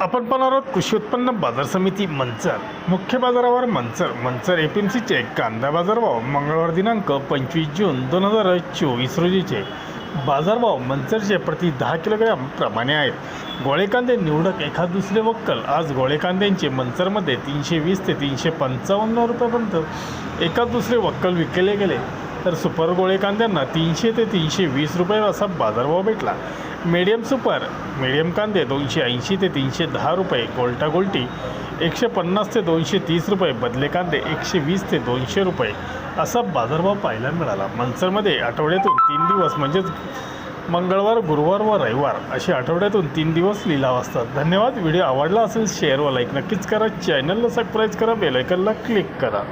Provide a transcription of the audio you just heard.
आपण पाहणार आहोत कृषी उत्पन्न बाजार समिती मंचर. मुख्य बाजारावर मंचर. मंचर एफ एम सीचे कांदा बाजारभाव मंगळवार दिनांक पंचवीस जून दोन हजार चोवीस रोजीचे. बाजारभाव मंचरचे प्रति दहा किलोग्रॅम प्रमाणे आहेत. गोळे कांदे निवडक एखाद दुसरे वक्कल. आज गोळे कांद्यांचे मंचरमध्ये तीनशे वीस ते तीनशे पंचावन्न रुपयापर्यंत एखाद दुसरे वक्कल विकले गेले. तर सुपर गोळे कांद्यांना तीनशे ते तीनशे वीस रुपये असा बाजारभाव भेटला. मीडियम सुपर मीडियम कांदे दोनशे ऐंशी ते तीनशे दहा रुपये गोल्टा गोल्टी एकशे पन्नास ते दोनशे तीस रुपये बदले कांदे एकशे वीस ते दोनशे रुपये. असा बाजारभाव पाहायला मिळाला. मंचरमध्ये आठवड्यातून तीन दिवस म्हणजेच मंगळवार गुरुवार व रविवार असे आठवड्यातून तीन दिवस लिलाव असतात धन्यवाद. व्हिडिओ आवडला असेल शेअर व लाईक नक्कीच करा. चॅनलला सबस्क्राईब करा बेलायकनला क्लिक करा.